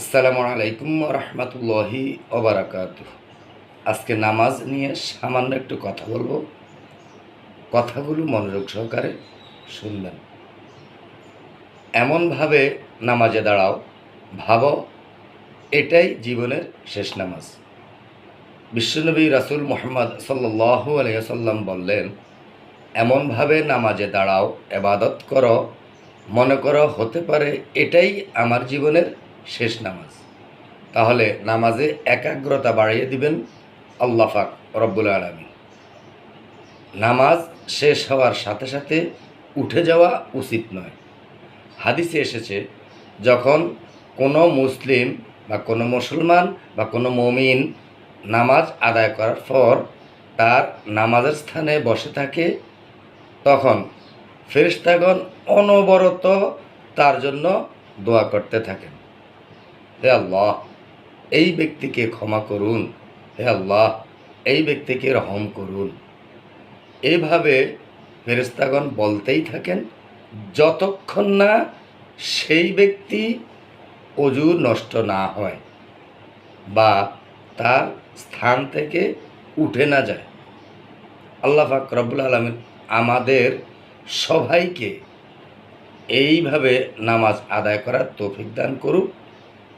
আসসালামু আলাইকুম রহমতুল্লাহি ওবরাকাত আজকে নামাজ নিয়ে সামান্য একটু কথা বলব। কথাগুলো মনোযোগ সহকারে শুনবেন। এমনভাবে নামাজে দাঁড়াও, ভাবো, এটাই জীবনের শেষ নামাজ। বিশ্বনবী রাসুল মোহাম্মদ সাল্লু আলাইসাল্লাম বললেন, এমনভাবে নামাজে দাঁড়াও এবাদত করো, মনে করো হতে পারে এটাই আমার জীবনের শেষ নামাজ। তাহলে নামাজে একাগ্রতা বাড়িয়ে দিবেন আল্লাহ ফাক রব্বুল আলমী নামাজ শেষ হওয়ার সাথে সাথে উঠে যাওয়া উচিত নয়। হাদিসে এসেছে, যখন কোনো মুসলিম বা কোনো মুসলমান বা কোনো মমিন নামাজ আদায় করার পর তার নামাজের স্থানে বসে থাকে, তখন ফেরিস্তাগণ অনবরত তার জন্য দোয়া করতে থাকেন। হে আল্লাহ, এই ব্যক্তিকে ক্ষমা করুন। হে আল্লাহ, এই ব্যক্তিকে রহম করুন। এভাবে ফেরেস্তাগণ বলতেই থাকেন, যতক্ষণ না সেই ব্যক্তি অজু নষ্ট না হয় বা তার স্থান থেকে উঠে না যায়। আল্লাহ ফাক রব্বুল আলমিন আমাদের সবাইকে এইভাবে নামাজ আদায় করার তৌফিক দান করুক।